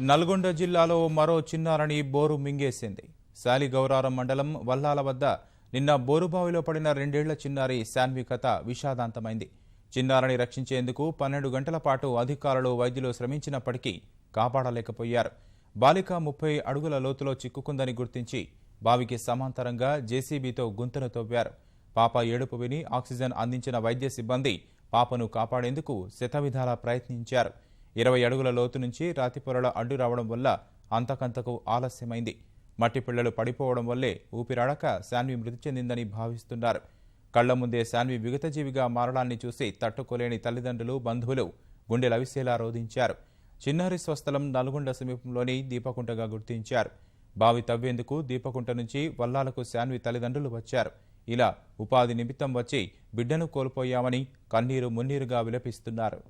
నల్గొండ జిల్లాలో మరో చిన్నారని బోరు మింగేసింది. శాలిగౌరారం మండలం వల్లాల వద్ద నిన్న బోరుబావిలో పడిన రెండేళ్ళ చిన్నారి శాన్వి కథ విషాదాంతమైంది. చిన్నారని రక్షించేందుకు పన్నెండు గంటల పాటు అధికారులు వైద్యులు శ్రమించినప్పటికీ కాపాడలేకపోయారు. బాలిక ముప్పై అడుగుల లోతులో చిక్కుకుందని గుర్తించి బావికి సమాంతరంగా జేసీబీతో గుంతను తవ్వారు. పాప ఏడుపు విని ఆక్సిజన్ అందించిన వైద్య సిబ్బంది పాపను కాపాడేందుకు శతవిధాలా ప్రయత్నించారు. ఇరవై అడుగుల లోతు నుంచి రాతి పొరల అడ్డు రావడం వల్ల అంతకంతకు ఆలస్యమైంది. మట్టి పిల్లలు పడిపోవడం వల్లే ఊపిరాడక శాన్వి మృతి చెందిందని భావిస్తున్నారు. కళ్ళ ముందే శాన్వి విగతజీవిగా మారడాన్ని చూసి తట్టుకోలేని తల్లిదండ్రులు బంధువులు గుండె లవిసేలా రోధించారు. చిన్నారి స్వస్థలం నల్గొండ సమీపంలోని దీపకుంటగా గుర్తించారు. బావి తవ్వేందుకు దీపకుంట నుంచి వల్లాలకు శాన్వి తల్లిదండ్రులు వచ్చారు. ఇలా ఉపాధి నిమిత్తం వచ్చి బిడ్డను కోల్పోయామని కన్నీరు మున్నీరుగా విలపిస్తున్నారు.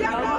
Yeah.